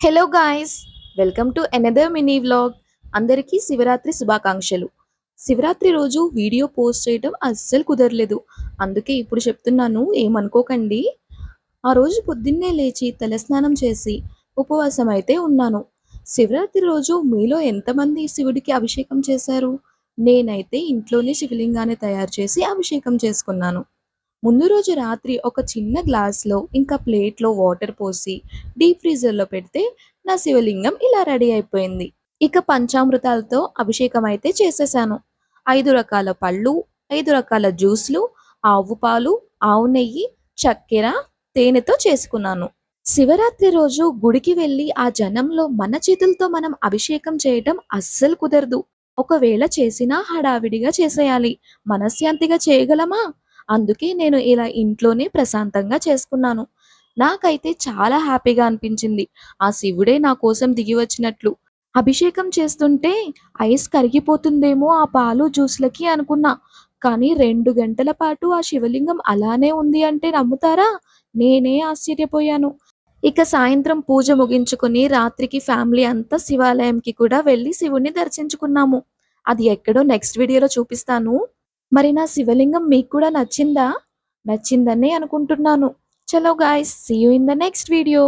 Hello guys welcome to another mini vlog అందరికీ శివరాత్రి శుభాకాంక్షలు. శివరాత్రి రోజు వీడియో పోస్ట్ చేయడం అస్సలు కుదరలేదు. అందుకే ఇప్పుడు చెప్తున్నాను ఏమనుకోకండి. ఆ రోజు పొద్దున్నే లేచి తలస్నానం చేసి ఉపవాసం అయితే ఉన్నాను. శివరాత్రి రోజు మీలో ఎంతమంది శివుడికి అభిషేకం చేశారు? నేనైతే ఇంట్లోనే శివలింగాన్ని తయారు చేసి అభిషేకం చేసుకున్నాను. ముందు రోజు రాత్రి ఒక చిన్న గ్లాస్లో ఇంకా ప్లేట్లో వాటర్ పోసి డీప్ ఫ్రీజర్లో పెడితే నా శివలింగం ఇలా రెడీ అయిపోయింది. ఇక పంచామృతాలతో అభిషేకం అయితే చేసేసాను. ఐదు రకాల పళ్ళు ఐదు రకాల జ్యూస్లు ఆవు పాలు ఆవు నెయ్యి చక్కెర తేనెతో చేసుకున్నాను. శివరాత్రి రోజు గుడికి వెళ్ళి ఆ జనంలో మన చేతులతో మనం అభిషేకం చేయటం అస్సలు కుదరదు. ఒకవేళ చేసినా హడావిడిగా చేసేయాలి. మనశ్శాంతిగా చేయగలమా? అందుకే నేను ఇలా ఇంట్లోనే ప్రశాంతంగా చేసుకున్నాను. నాకైతే చాలా హ్యాపీగా అనిపించింది. ఆ శివుడే నా కోసం దిగి వచ్చినట్లు. అభిషేకం చేస్తుంటే ఐస్ కరిగిపోతుందేమో ఆ పాలు జ్యూస్లకి అనుకున్నా. కానీ రెండు గంటల పాటు ఆ శివలింగం అలానే ఉంది అంటే నమ్ముతారా? నేనే ఆశ్చర్యపోయాను. ఇక సాయంత్రం పూజ ముగించుకుని రాత్రికి ఫ్యామిలీ అంతా శివాలయంకి కూడా వెళ్ళి శివుణ్ణి దర్శించుకున్నాము. అది ఎక్కడో నెక్స్ట్ వీడియోలో చూపిస్తాను. మరి నా శివలింగం మీకు కూడా నచ్చిందా? నచ్చిందనే అనుకుంటున్నాను. చలో guys see you in the next video